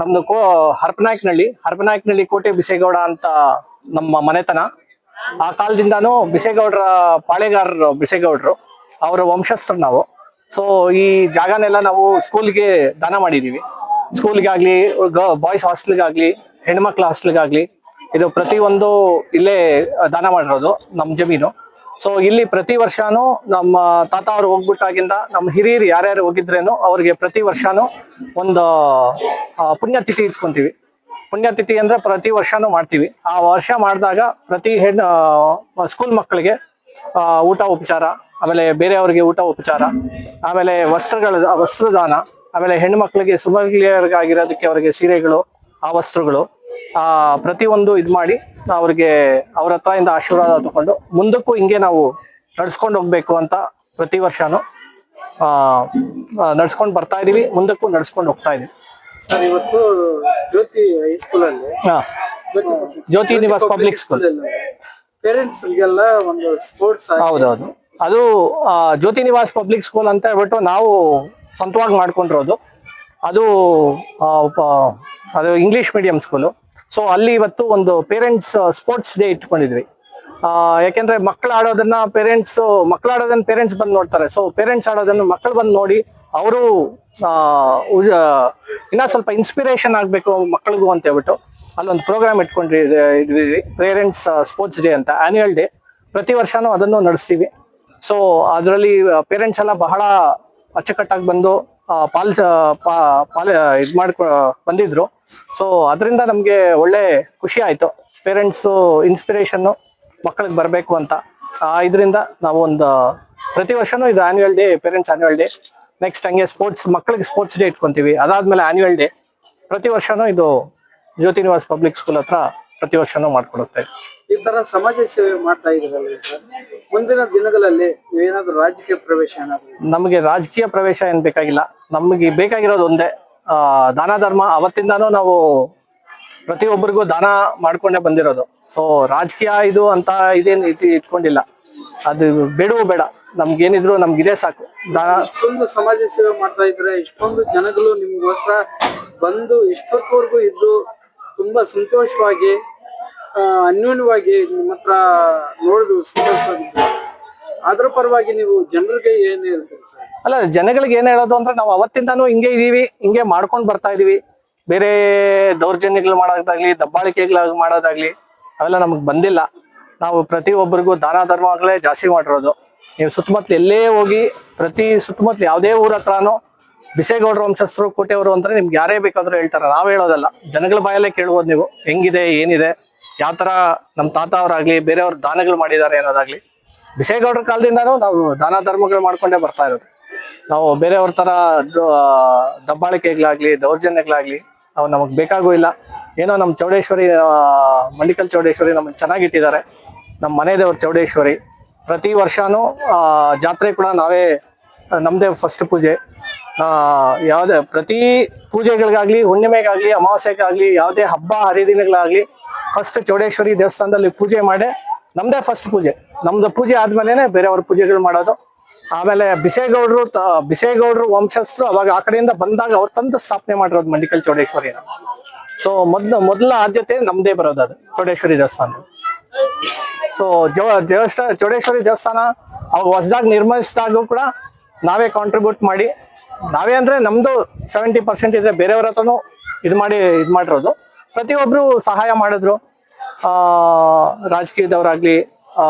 ನಮ್ದು ಕೋ ಹರಪನಾಯಕನಹಳ್ಳಿ. ಹರಪನಾಯಕನಹಳ್ಳಿ ಕೋಟೆ ಬಿಸೇಗೌಡ ಅಂತ ನಮ್ಮ ಮನೆತನ. ಆ ಕಾಲದಿಂದಾನು ಬಿಸೇಗೌಡರ ಪಾಳೆಗಾರರು ಬಿಸೇಗೌಡರು. ಅವರ ವಂಶಸ್ಥರು ನಾವು. ಸೊ ಈ ಜಾಗನೆಲ್ಲ ನಾವು ಸ್ಕೂಲ್ಗೆ ದಾನ ಮಾಡಿದೀವಿ. ಸ್ಕೂಲ್ಗಾಗ್ಲಿ ಬಾಯ್ಸ್ ಹಾಸ್ಟೆಲ್ಗಾಗ್ಲಿ ಹೆಣ್ಮಕ್ಳ ಹಾಸ್ಟೆಲ್ಗಾಗ್ಲಿ ಇದು ಪ್ರತಿಯೊಂದು ಇಲ್ಲೇ ದಾನ ಮಾಡಿರೋದು ನಮ್ಮ ಜಮೀನು. ಸೊ ಇಲ್ಲಿ ಪ್ರತಿ ವರ್ಷನೂ ನಮ್ಮ ತಾತ ಅವ್ರು ಹೋಗ್ಬಿಟ್ಟಾಗಿಂದ ನಮ್ಮ ಹಿರಿಯರು ಯಾರ್ಯಾರು ಹೋಗಿದ್ರೇನು ಅವ್ರಿಗೆ ಪ್ರತಿ ವರ್ಷನೂ ಒಂದು ಪುಣ್ಯತಿಥಿ ಇಟ್ಕೊಂತೀವಿ. ಪುಣ್ಯತಿಥಿ ಅಂದ್ರೆ ಪ್ರತಿ ವರ್ಷನೂ ಮಾಡ್ತೀವಿ. ಆ ವರ್ಷ ಮಾಡಿದಾಗ ಪ್ರತಿ ಹೆಣ್ಣು ಸ್ಕೂಲ್ ಮಕ್ಕಳಿಗೆ ಊಟ ಉಪಚಾರ, ಆಮೇಲೆ ಬೇರೆಯವ್ರಿಗೆ ಊಟ ಉಪಚಾರ, ಆಮೇಲೆ ವಸ್ತ್ರಗಳ ವಸ್ತ್ರದಾನ, ಆಮೇಲೆ ಹೆಣ್ಣು ಮಕ್ಕಳಿಗೆ ಸುಮಂಗಲಿಯರಿಗಾಗಿರೋದಕ್ಕೆ ಅವರಿಗೆ ಸೀರೆಗಳು, ಆ, ವಸ್ತ್ರಗಳು, ಆ, ಪ್ರತಿಯೊಂದು ಇದು ಮಾಡಿ ಅವ್ರಿಗೆ ಅವ್ರ ಹತ್ರ ಇಂದ ಆಶೀರ್ವಾದ ತಗೊಂಡು ಮುಂದಕ್ಕೂ ಹಿಂಗೆ ನಾವು ನಡ್ಸ್ಕೊಂಡು ಹೋಗ್ಬೇಕು ಅಂತ ಪ್ರತಿ ವರ್ಷನೂ ಆ ನಡ್ಸ್ಕೊಂಡು ಬರ್ತಾ ಇದೀವಿ ಮುಂದಕ್ಕೂ ನಡ್ಸ್ಕೊಂಡು ಹೋಗ್ತಾ ಇದೀವಿ. ಸರ್ ಇವತ್ತು ಜ್ಯೋತಿ ಹೈಸ್ಕೂಲ್ ಅಲ್ಲಿ ಹಾ. Jyothi Nivas public school parents ಗೆಲ್ಲ ಒಂದು ಸ್ಪೋರ್ಟ್ಸ್ ಹೌದೌದು. ಅದು ಜ್ಯೋತಿ ನಿವಾಸ್ ಪಬ್ಲಿಕ್ ಸ್ಕೂಲ್ ಅಂತ ಹೇಳ್ಬಿಟ್ಟು ನಾವು ಸ್ವಂತವಾಗಿ ಮಾಡ್ಕೊಂಡಿರೋದು. ಅದು ಅದು ಇಂಗ್ಲಿಷ್ ಮೀಡಿಯಂ ಸ್ಕೂಲು ಸೊ ಅಲ್ಲಿ ಇವತ್ತು ಒಂದು ಪೇರೆಂಟ್ಸ್ ಸ್ಪೋರ್ಟ್ಸ್ ಡೇ ಇಟ್ಕೊಂಡಿದ್ವಿ. ಯಾಕೆಂದ್ರೆ ಮಕ್ಕಳು ಆಡೋದನ್ನ ಪೇರೆಂಟ್ಸ್ ಮಕ್ಕಳು ಆಡೋದನ್ನ ಪೇರೆಂಟ್ಸ್ ಬಂದು ನೋಡ್ತಾರೆ. ಸೊ ಪೇರೆಂಟ್ಸ್ ಆಡೋದನ್ನ ಮಕ್ಕಳು ಬಂದು ನೋಡಿ ಅವರು ಇನ್ನ ಸ್ವಲ್ಪ ಇನ್ಸ್ಪಿರೇಷನ್ ಆಗ್ಬೇಕು ಮಕ್ಕಳಿಗೂ ಅಂತ ಹೇಳ್ಬಿಟ್ಟು ಅಲ್ಲೊಂದು ಪ್ರೋಗ್ರಾಮ್ ಇಟ್ಕೊಂಡ್ರಿ ಇದ್ವಿ ಪೇರೆಂಟ್ಸ್ ಸ್ಪೋರ್ಟ್ಸ್ ಡೇ ಅಂತ ಆನ್ಯುವಲ್ ಡೇ ಪ್ರತಿ ವರ್ಷನೂ ಅದನ್ನು ನಡೆಸ್ತೀವಿ. ಸೊ ಅದರಲ್ಲಿ ಪೇರೆಂಟ್ಸ್ ಎಲ್ಲ ಬಹಳ ಅಚ್ಚುಕಟ್ಟಾಗಿ ಬಂದು ಪಾಲ್ಸ ಪಾಲ ಇದು ಮಾಡ್ಕೊ, ಬಂದಿದ್ರು. ಸೊ ಅದರಿಂದ ನಮಗೆ ಒಳ್ಳೆ ಖುಷಿ ಆಯಿತು. ಪೇರೆಂಟ್ಸು ಇನ್ಸ್ಪಿರೇಷನ್ನು ಮಕ್ಕಳಿಗೆ ಬರಬೇಕು ಅಂತ. ಇದರಿಂದ ನಾವು ಒಂದು, ಪ್ರತಿ ವರ್ಷನೂ ಇದು annual day parents annual day next ಹಂಗೆ ಸ್ಪೋರ್ಟ್ಸ್ ಮಕ್ಕಳಿಗೆ ಸ್ಪೋರ್ಟ್ಸ್ ಡೇ ಇಟ್ಕೊಂತೀವಿ. ಅದಾದ್ಮೇಲೆ ಆನ್ಯುವಲ್ ಡೇ ಪ್ರತಿ ವರ್ಷನೂ ಇದು ಜ್ಯೋತಿ ನಿವಾಸ್ ಪಬ್ಲಿಕ್ ಸ್ಕೂಲ್ ಹತ್ರ ಪ್ರತಿ ವರ್ಷನೂ ಮಾಡ್ಕೊಡುತ್ತೆ. ಈ ತರ ಸಮಾಜ ಸೇವೆ ಮಾಡ್ತಾ ಇದ್ರಲ್ಲ ಮುಂದಿನ ದಿನಗಳಲ್ಲಿ ನೀವೇನಾದ್ರೂ ರಾಜಕೀಯ ಪ್ರವೇಶ ಏನಾದ್ರು ನಮಗೆ ರಾಜಕೀಯ ಪ್ರವೇಶ ಏನ್ ಬೇಕಾಗಿಲ್ಲ. ನಮಗೆ ಬೇಕಾಗಿರೋದು ಒಂದೇ ಆ, ದಾನ ಧರ್ಮ. ಅವತ್ತಿಂದಾನು ನಾವು ಪ್ರತಿಯೊಬ್ಬರಿಗೂ ದಾನ ಮಾಡ್ಕೊಂಡೇ ಬಂದಿರೋದು. ಸೊ ರಾಜಕೀಯ ಇದು ಅಂತ ಇದೇನು ರೀತಿ ಇಟ್ಕೊಂಡಿಲ್ಲ. ಅದು ಬೇಡವೂ ಬೇಡ. ನಮ್ಗೇನಿದ್ರು ನಮ್ಗೆ ಇದೇ ಸಾಕು. ದಾನ ಇಷ್ಟೊಂದು ಸಮಾಜ ಸೇವೆ ಮಾಡ್ತಾ ಇದ್ರೆ ಇಷ್ಟೊಂದು ಜನಗಳು ನಿಮ್ಗೋಸ್ಕರ ಬಂದು ಇಷ್ಟೊತ್ತವರೆಗೂ ಇದ್ದು ತುಂಬಾ ಸಂತೋಷವಾಗಿ ಅನ್ಯೋನ್ಯವಾಗಿ ನಿಮ್ಮ ಹತ್ರ ಸಂತೋಷವಾಗಿದ್ರು ಅದ್ರ ಪರವಾಗಿ ನೀವು ಜನರಿಗೆ ಏನ್ ಹೇಳ್ತೀರಿ ಅಲ್ಲ, ಜನಗಳಿಗೆ ಏನ್ ಹೇಳೋದು ಅಂದ್ರೆ ನಾವು ಅವತ್ತಿಂದಾನು ಹಿಂಗೆ ಇದೀವಿ, ಹಿಂಗೆ ಮಾಡ್ಕೊಂಡ್ ಬರ್ತಾ ಇದೀವಿ. ಬೇರೆ ದೌರ್ಜನ್ಯಗಳು ಮಾಡೋದಾಗ್ಲಿ ದಬ್ಬಾಳಿಕೆಗಳು ಮಾಡೋದಾಗ್ಲಿ, ಅವೆಲ್ಲ ನಮಗ್ ಬಂದಿಲ್ಲ. ನಾವು ಪ್ರತಿಯೊಬ್ಬರಿಗೂ ದಾನ ಧರ್ಮಗಳೇ ಜಾಸ್ತಿ ಮಾಡಿರೋದು. ನೀವು ಸುತ್ತಮುತ್ತಲು ಎಲ್ಲೇ ಹೋಗಿ, ಪ್ರತಿ ಸುತ್ತಮುತ್ತಲು ಯಾವುದೇ ಊರ ಹತ್ರನೂ ಬಿಸೇಗೌಡರು ವಂಶಸ್ಥರು, ಕೋಟೆಯವರು ಅಂದ್ರೆ ನಿಮ್ಗೆ ಯಾರೇ ಬೇಕಾದ್ರೂ ಹೇಳ್ತಾರೆ. ನಾವ್ ಹೇಳೋದಲ್ಲ, ಜನಗಳ ಬಾಯಲ್ಲೇ ಕೇಳ್ಬೋದು ನೀವು, ಹೆಂಗಿದೆ, ಏನಿದೆ. ಯಾವ ತರ ನಮ್ಮ ತಾತ ಅವರಾಗ್ಲಿ ಬೇರೆಯವ್ರ ದಾನಗಳು ಮಾಡಿದ್ದಾರೆ ಅನ್ನೋದಾಗ್ಲಿ ಬಿಸೇಗೌಡರ ಕಾಲದಿಂದಾನು ನಾವು ದಾನ ಧರ್ಮಗಳು ಮಾಡ್ಕೊಂಡೇ ಬರ್ತಾ ಇರೋದು. ನಾವು ಬೇರೆಯವ್ರ ತರ ದಬ್ಬಾಳಿಕೆಗಳಾಗ್ಲಿ ದೌರ್ಜನ್ಯಗಳಾಗ್ಲಿ ಅವು ನಮಗ್ ಬೇಕಾಗೂ ಇಲ್ಲ. ಏನೋ ನಮ್ಮ ಚೌಡೇಶ್ವರಿ ಮಂಡಿಕಲ್ ಚೌಡೇಶ್ವರಿ ನಮ್ಮನ್ನ ಚೆನ್ನಾಗಿಟ್ಟಿದ್ದಾರೆ ನಮ್ಮ ಮನೆ ದೇವ್ರ ಚೌಡೇಶ್ವರಿ. ಪ್ರತಿ ವರ್ಷನೂ ಜಾತ್ರೆ ಕೂಡ ನಾವೇ ನಮ್ಮದೇ ನಮ್ದೇ ಫಸ್ಟ್ ಪೂಜೆ. ಆ, ಯಾವುದೇ ಪ್ರತಿ ಪೂಜೆಗಳಿಗಾಗ್ಲಿ ಹುಣ್ಣಿಮೆಗಾಗ್ಲಿ ಅಮಾವಾಸ್ಯೆಗಾಗ್ಲಿ ಯಾವುದೇ ಹಬ್ಬ ಹರಿದಿನಗಳಾಗ್ಲಿ ಫಸ್ಟ್ ಚೌಡೇಶ್ವರಿ ದೇವಸ್ಥಾನದಲ್ಲಿ ಪೂಜೆ ಮಾಡಿ, ನಮ್ದೇ ಫಸ್ಟ್ ಪೂಜೆ. ನಮ್ದು ಪೂಜೆ ಆದ್ಮೇಲೆ ಬೇರೆಯವ್ರ ಪೂಜೆಗಳು ಮಾಡೋದು. ಆಮೇಲೆ ಬಿಸೇಗೌಡರು ಬಿಸೇಗೌಡರು ವಂಶಸ್ಥರು ಅವಾಗ ಆ ಕಡೆಯಿಂದ ಬಂದಾಗ ಅವ್ರು ತಂದು ಸ್ಥಾಪನೆ ಮಾಡಿರೋದು ಮಂಡಿಕಲ್ ಚೌಡೇಶ್ವರಿನ ಸೊ ಮೊದ್ಲು, ಮೊದಲ ಆದ್ಯತೆ ನಮ್ದೇ ಬರೋದು ಅದು, ಚೌಡೇಶ್ವರಿ ದೇವಸ್ಥಾನ. ಸೊ ದೇವಸ್ಥಾನ ಚೌಡೇಶ್ವರಿ ದೇವಸ್ಥಾನ ಅವಾಗ ಹೊಸದಾಗಿ ನಿರ್ಮಿಸಿದಾಗೂ ಕೂಡ ನಾವೇ ಕಾಂಟ್ರಿಬ್ಯೂಟ್ ಮಾಡಿ, ನಾವೇ ಅಂದ್ರೆ ನಮ್ದು ಸೆವೆಂಟಿ ಪರ್ಸೆಂಟ್ ಇದೆ ಬೇರೆಯವ್ರ ಹತ್ರನೂ ಇದು ಮಾಡಿ, ಇದು ಮಾಡಿರೋದು. ಪ್ರತಿಯೊಬ್ರು ಸಹಾಯ ಮಾಡಿದ್ರು. ಆ, ರಾಜಕೀಯದವರಾಗ್ಲಿ, ಆ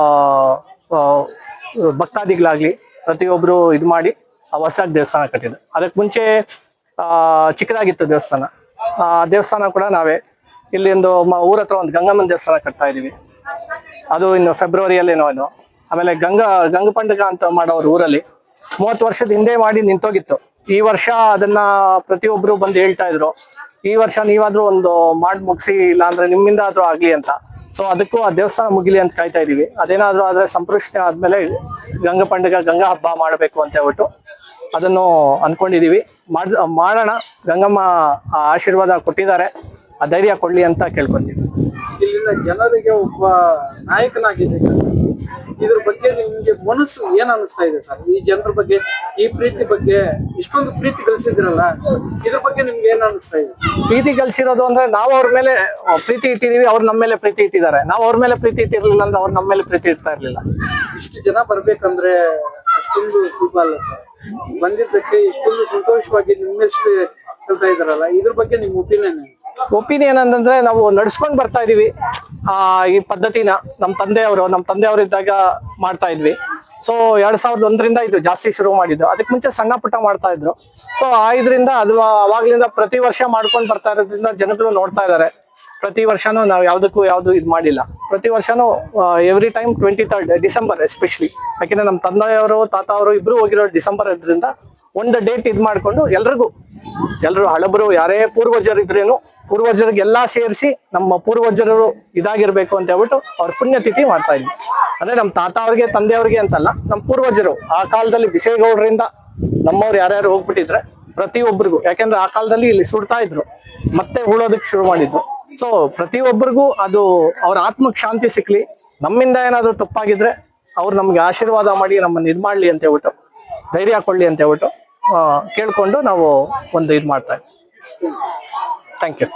ಭಕ್ತಾದಿಗಳಾಗ್ಲಿ ಪ್ರತಿಯೊಬ್ರು ಇದು ಮಾಡಿ ಆ ಹೊಸದಾಗಿ ದೇವಸ್ಥಾನ ಕಟ್ಟಿದ್ರು. ಅದಕ್ಕೆ ಮುಂಚೆ, ಆ, ಚಿಕ್ಕದಾಗಿತ್ತು ದೇವಸ್ಥಾನ. ಆ, ದೇವಸ್ಥಾನ ಕೂಡ ನಾವೇ. ಇಲ್ಲಿ ಒಂದು ಊರ ಹತ್ರ ಒಂದು ಗಂಗಮ್ಮನ ದೇವಸ್ಥಾನ ಕಟ್ತಾ ಇದೀವಿ ಅದು ಇನ್ನು ಫೆಬ್ರವರಿಯಲ್ಲೇನೋ ಅದು ಆಮೇಲೆ ಗಂಗಾ ಗಂಗಪಂಡಗ ಅಂತ ಮಾಡೋರು ಊರಲ್ಲಿ ಮೂವತ್ತು ವರ್ಷದ ಹಿಂದೆ ಮಾಡಿ ನಿಂತೋಗಿತ್ತು. ಈ ವರ್ಷ ಅದನ್ನ ಪ್ರತಿಯೊಬ್ರು ಬಂದು ಹೇಳ್ತಾ ಇದ್ರು. ಈ ವರ್ಷ ನೀವಾದ್ರೂ ಒಂದು ಮಾಡಿ ಮುಗಿಸಿ ಇಲ್ಲ ಅಂದ್ರೆ ನಿಮ್ಮಿಂದ ಆದ್ರೂ ಆಗ್ಲಿ ಅಂತ. ಸೊ ಅದಕ್ಕೂ ಆ ದೇವಸ್ಥಾನ ಮುಗಿಲಿ ಅಂತ ಕಾಯ್ತಾ ಇದೀವಿ. ಅದೇನಾದ್ರೂ ಆದ್ರೆ ಸಂಪ್ರೋಷಣೆ ಆದ್ಮೇಲೆ ಗಂಗಾ ಪಂಡಿಗ ಗಂಗಾ ಹಬ್ಬ ಮಾಡಬೇಕು ಅಂತ ಹೇಳ್ಬಿಟ್ಟು ಅದನ್ನು ಅನ್ಕೊಂಡಿದೀವಿ. ಮಾಡ್, ಮಾಡೋಣ. ಗಂಗಮ್ಮ ಆ ಆಶೀರ್ವಾದ ಕೊಟ್ಟಿದ್ದಾರೆ. ಆ ಧೈರ್ಯ ಕೊಡ್ಲಿ ಅಂತ ಕೇಳ್ಕೊಂತೀವಿ. ಇಲ್ಲಿನ ಜನರಿಗೆ ಒಬ್ಬ ನಾಯಕನಾಗಿದೆ ಸರ್ ಇದ್ರ ಬಗ್ಗೆ ನಿಮ್ಗೆ ಮನಸ್ಸು ಏನ್ ಅನಿಸ್ತಾ ಇದೆ ಸರ್? ಈ ಜನರ ಬಗ್ಗೆ ಈ ಪ್ರೀತಿ ಬಗ್ಗೆ ಇಷ್ಟೊಂದು ಪ್ರೀತಿ ಗಳಿಸಿದ್ರಲ್ಲ ಇದ್ರ ಬಗ್ಗೆ ನಿಮ್ಗೆ ಏನ್ ಅನಿಸ್ತಾ ಇದೆ? ಪ್ರೀತಿ ಗಳಿಸಿರೋದು ಅಂದ್ರೆ ನಾವು ಅವ್ರ ಮೇಲೆ ಪ್ರೀತಿ ಇಟ್ಟಿದೀವಿ ಅವ್ರು ನಮ್ಮ ಮೇಲೆ ಪ್ರೀತಿ ಇಟ್ಟಿದ್ದಾರೆ. ನಾವು ಅವ್ರ ಮೇಲೆ ಪ್ರೀತಿ ಇಟ್ಟಿರ್ಲಿಲ್ಲ ಅಂದ್ರೆ ಅವ್ರು ನಮ್ಮ ಮೇಲೆ ಪ್ರೀತಿ ಇಡ್ತಾ ಇರ್ಲಿಲ್ಲ. ಇಷ್ಟು ಜನ ಬರ್ಬೇಕಂದ್ರೆ ಅಷ್ಟೊಂದು ಸುಲಭ ಅಲ್ಲ ಸರ್. ಬಂದಿದ್ದಕ್ಕೆ ಇಷ್ಟೊಂದು ಸಂತೋಷವಾಗಿ ನಿಮ್ಮ ಒಪಿನಿಯನ್ ಅಂತಂದ್ರೆ ನಾವು ನಡ್ಸ್ಕೊಂಡ್ ಬರ್ತಾ ಇದೀವಿ. ಆ, ಈ ಪದ್ಧತಿನ ನಮ್ ತಂದೆಯವರು ನಮ್ ತಂದೆಯವರು ಇದ್ದಾಗ ಮಾಡ್ತಾ ಇದ್ವಿ. ಸೊ ಎರಡ್ ಸಾವಿರದ ಒಂದರಿಂದ ಇದು ಜಾಸ್ತಿ ಶುರು ಮಾಡಿದ್ದು ಅದಕ್ಕೆ ಮುಂಚೆ ಸಣ್ಣ ಪುಟ್ಟ ಮಾಡ್ತಾ ಇದ್ರು. ಸೊ ಆ ಇದರಿಂದ ಅದು ಅವಾಗ್ಲಿಂದ ಪ್ರತಿ ವರ್ಷ ಮಾಡ್ಕೊಂಡ್ ಬರ್ತಾ ಇರೋದ್ರಿಂದ ಜನಗಳು ನೋಡ್ತಾ ಇದಾರೆ. ಪ್ರತಿ ವರ್ಷನೂ ನಾವು ಯಾವ್ದಕ್ಕೂ ಯಾವ್ದು ಇದು ಮಾಡಿಲ್ಲ. ಪ್ರತಿ ವರ್ಷನೂ every time twenty third December especially ಯಾಕೆಂದ್ರೆ ನಮ್ಮ ತಂದೆಯವರು ತಾತ ಅವರು ಇಬ್ರು ಹೋಗಿರೋ ಡಿಸೆಂಬರ್ ಇದ್ರಿಂದ ಒಂದು ಡೇಟ್ ಇದ್ ಮಾಡ್ಕೊಂಡು ಎಲ್ರಿಗೂ ಎಲ್ರು ಹಳಬರು, ಯಾರೇ ಪೂರ್ವಜರು ಇದ್ರೇನು ಪೂರ್ವಜರಿಗೆಲ್ಲ ಸೇರಿಸಿ ನಮ್ಮ ಪೂರ್ವಜರು ಇದಾಗಿರ್ಬೇಕು ಅಂತ ಹೇಳ್ಬಿಟ್ಟು ಅವ್ರ ಪುಣ್ಯತಿಥಿ ಮಾಡ್ತಾ ಇದ್ವಿ. ಅಂದ್ರೆ ನಮ್ಮ ತಾತ ಅವ್ರಿಗೆ ತಂದೆಯವ್ರಿಗೆ ಅಂತಲ್ಲ ನಮ್ಮ ಪೂರ್ವಜರು ಆ ಕಾಲದಲ್ಲಿ ಬಿಸೇಗೌಡರಿಂದ ನಮ್ಮವ್ರು ಯಾರ್ಯಾರು ಹೋಗ್ಬಿಟ್ಟಿದ್ರೆ ಪ್ರತಿಯೊಬ್ಬರಿಗೂ, ಯಾಕೆಂದ್ರೆ ಆ ಕಾಲದಲ್ಲಿ ಇಲ್ಲಿ ಸುಡ್ತಾ ಇದ್ರು, ಮತ್ತೆ ಉಳೋದಕ್ಕೆ ಶುರು ಮಾಡಿದ್ರು. ಸೊ ಪ್ರತಿಯೊಬ್ಬರಿಗೂ ಅದು ಅವ್ರ ಆತ್ಮಕ್ ಶಾಂತಿ ಸಿಕ್ಲಿ, ನಮ್ಮಿಂದ ಏನಾದ್ರು ತಪ್ಪಾಗಿದ್ರೆ ಅವ್ರು ನಮ್ಗೆ ಆಶೀರ್ವಾದ ಮಾಡಿ ನಮ್ಮನ್ನ ಇದ್ಮಾಡ್ಲಿ ಅಂತ ಹೇಳ್ಬಿಟ್ಟು, ಧೈರ್ಯ ಕೊಡ್ಲಿ ಅಂತ ಹೇಳ್ಬಿಟ್ಟು ಕೇಳ್ಕೊಂಡು ನಾವು ಒಂದು ಇದು ಮಾಡ್ತಾ ಥ್ಯಾಂಕ್ ಯು